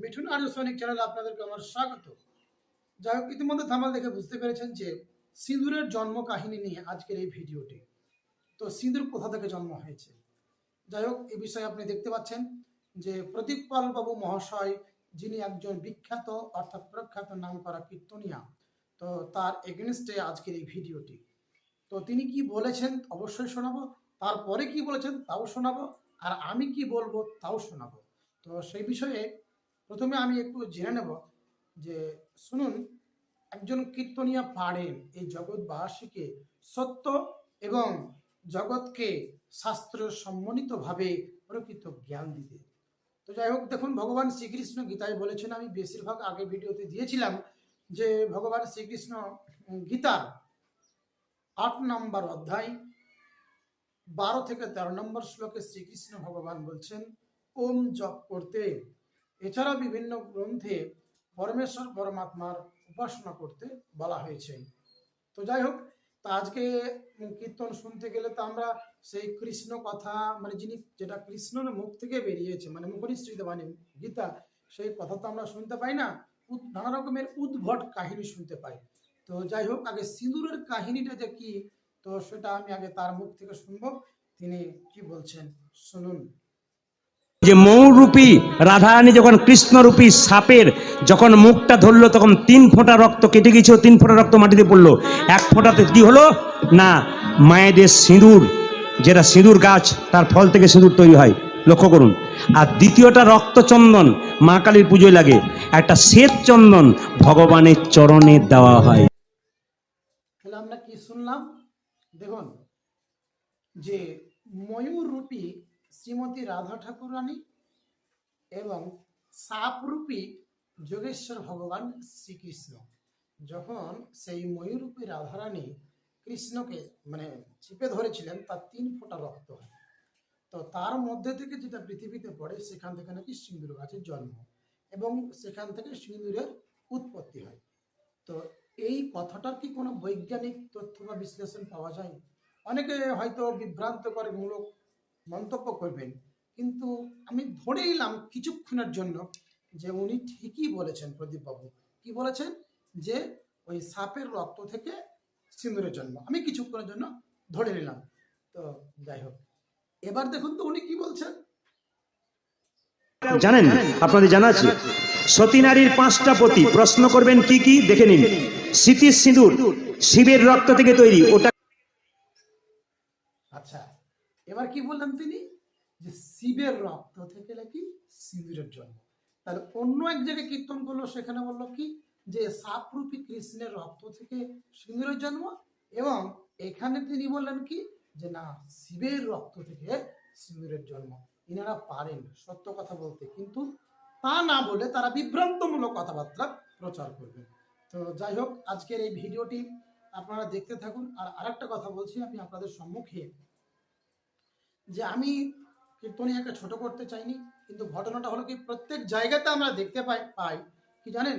মিঠুন আর্য সৈনিক চ্যানেলে আপনাদেরকে আমার স্বাগত। যাই হোক, ইতিমধ্যে থামাল দেখে বুঝতে পেরেছেন যে সিঁদুরের জন্ম কাহিনী নিয়ে আজকের এই ভিডিওটি। তো সিঁদুর কোথা থেকে জন্ম হয়েছে? যাই হোক এই বিষয়ে আপনি দেখতে পাচ্ছেন যে প্রদীপ পাল বাবু মহাশয়, যিনি একজন বিখ্যাত, অর্থাৎ প্রখ্যাত নাম করা কীর্তনিয়া, তো তার এগেনস্টে আজকের এই ভিডিওটি। তো তিনি কি বলেছেন অবশ্যই শোনাবো, তারপরে কি বলেছেন তাও শোনাবো, আর আমি কি বলব তাও শোনাবো। তো সেই বিষয়ে প্রথমে আমি একটু জেনে নেব যে শুনুন, একজন কীর্তনিয়া পারেন এই জগৎবাসীকে সত্য এবং জগৎকে শাস্ত্র সম্মানিতভাবে প্রকৃত জ্ঞান দিতে। তো যাই হোক, দেখুন, ভগবান শ্রীকৃষ্ণ গীতায় বলেছেন, আমি বেশিরভাগ আগে ভিডিওতে দিয়েছিলাম যে ভগবান শ্রীকৃষ্ণ গীতার আট নম্বর অধ্যায়, বারো থেকে তেরো নম্বর শ্লোকে শ্রীকৃষ্ণ ভগবান বলছেন, ওম জপ করতে। এছাড়া বিভিন্ন গ্রন্থে পরমেশ্বর পরমাত্মার উপাসনা করতে বলা হয়েছে। তো যাই হোক, তা আজকে কীর্তন শুনতে গেলে তো আমরা সেই কৃষ্ণ কথা মানে যিনি, যেটা কৃষ্ণর মুখ থেকে বেরিয়েছে মানে মুখনিশ্চিত বাণী গীতা, সেই কথা তো আমরা শুনতে পাই না। নানা রকমের উদ্ভট কাহিনী শুনতে পাই। তো যাই হোক, আগে সিঁদুরের কাহিনীটা যে কি তো সেটা আমি আগে তার মুখ থেকে শুনব। তিনি কি বলছেন? শুনুন। যে মৌরূপী রাধারানী যখন কৃষ্ণরূপী সাপের যখন মুখটা ধরলো, তখন তিন ফোঁটা রক্ত কেটে গেছিল তিন ফোঁটা রক্ত মাটিতে পড়ল। এক ফোঁটাতে কি হলো? না, মায়েদের সিঁদুর, যেটা সিঁদুর গাছ, তার ফল থেকে সিঁদুর তৈরি হয়। লক্ষ্য করুন। আর দ্বিতীয়টা রক্তচন্দন, মা কালীর পুজোয় লাগে। একটা শ্বেত চন্দন ভগবানের চরণে দেওয়া হয়। আমরা কি শুনলাম? দেখুন, যে ময়ূররূপী শ্রীমতী রাধা ঠাকুরানী এবং সাপরূপী যোগেশ্বর ভগবান শ্রীকৃষ্ণ। যখন সেই ময়ূররূপী রাধারানী কৃষ্ণকে মানে চিপে ধরেছিলেন, তার তিন ফোঁটা রক্ত তো তার মধ্যে থেকে যেটা পৃথিবীতে পড়ে, সেখান থেকে নাকি সিঁদুর গাছের জন্ম এবং সেখান থেকে সিন্দুরের উৎপত্তি হয়। তো এই কথাটার কি কোনো বৈজ্ঞানিক তথ্য বা বিশ্লেষণ পাওয়া যায়? অনেকে হয়তো বিভ্রান্তকর মূলক মন্তব্য করবেন। কিন্তু আমি ধরে নিলাম কিছুক্ষণের জন্য যে উনি ঠিকই বলেছেন প্রদীপবাবু। কি বলেছেন? যে ওই সাপের রক্ত থেকে সিঁদুরের জন্ম। আমি কিছুক্ষণের জন্য ধরে নিলাম। তো যাই হোক। এবার দেখুন তো উনি কি বলছেন। জানেন, আপনাদের জানা আছে, সতী নারীর পাঁচটা পতি প্রশ্ন করবেন কি কি? দেখে নিন। স্মৃতির সিঁদুর, শিবের রক্ত থেকে তৈরি, ওটা এবার কি বললেন তিনি? যে শিবের রক্ত থেকে নাকি সিঁদুরের জন্ম। তাহলে অন্য এক জায়গায় কীর্তন করল, সেখানে বলল কি? যে সাপরূপী কৃষ্ণের রক্ত থেকে সিঁদুরের জন্ম এবং এখানে তিনি বললেন কি? যে না, শিবের রক্ত থেকে সিঁদুরের জন্ম। ইনারা পারেন সত্য কথা বলতে, কিন্তু তা না বলে তারা বিভ্রান্তমূলক কথাবার্তা প্রচার করবেন। তো যাই হোক, আজকের এই ভিডিওটি আপনারা দেখতে থাকুন। আর আরেকটা কথা বলছি, আমি আপনাদের সম্মুখে যে আমি কীর্তনিয়াকে ছোট করতে চাইনি, কিন্তু ঘটনাটা হলো কি প্রত্যেক জায়গাতে আমরা দেখতে পাই পাই, কি জানেন?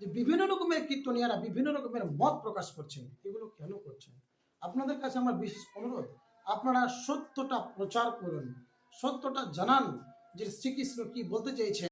যে বিভিন্ন রকমের কীর্তনিয়ারা বিভিন্ন রকমের মত প্রকাশ করছেন, এগুলো কেন করছেন? আপনাদের কাছে আমার বিশেষ অনুরোধ, আপনারা সত্যটা প্রচার করুন, সত্যটা জানান যে শ্রীকৃষ্ণ কি বলতে চেয়েছেন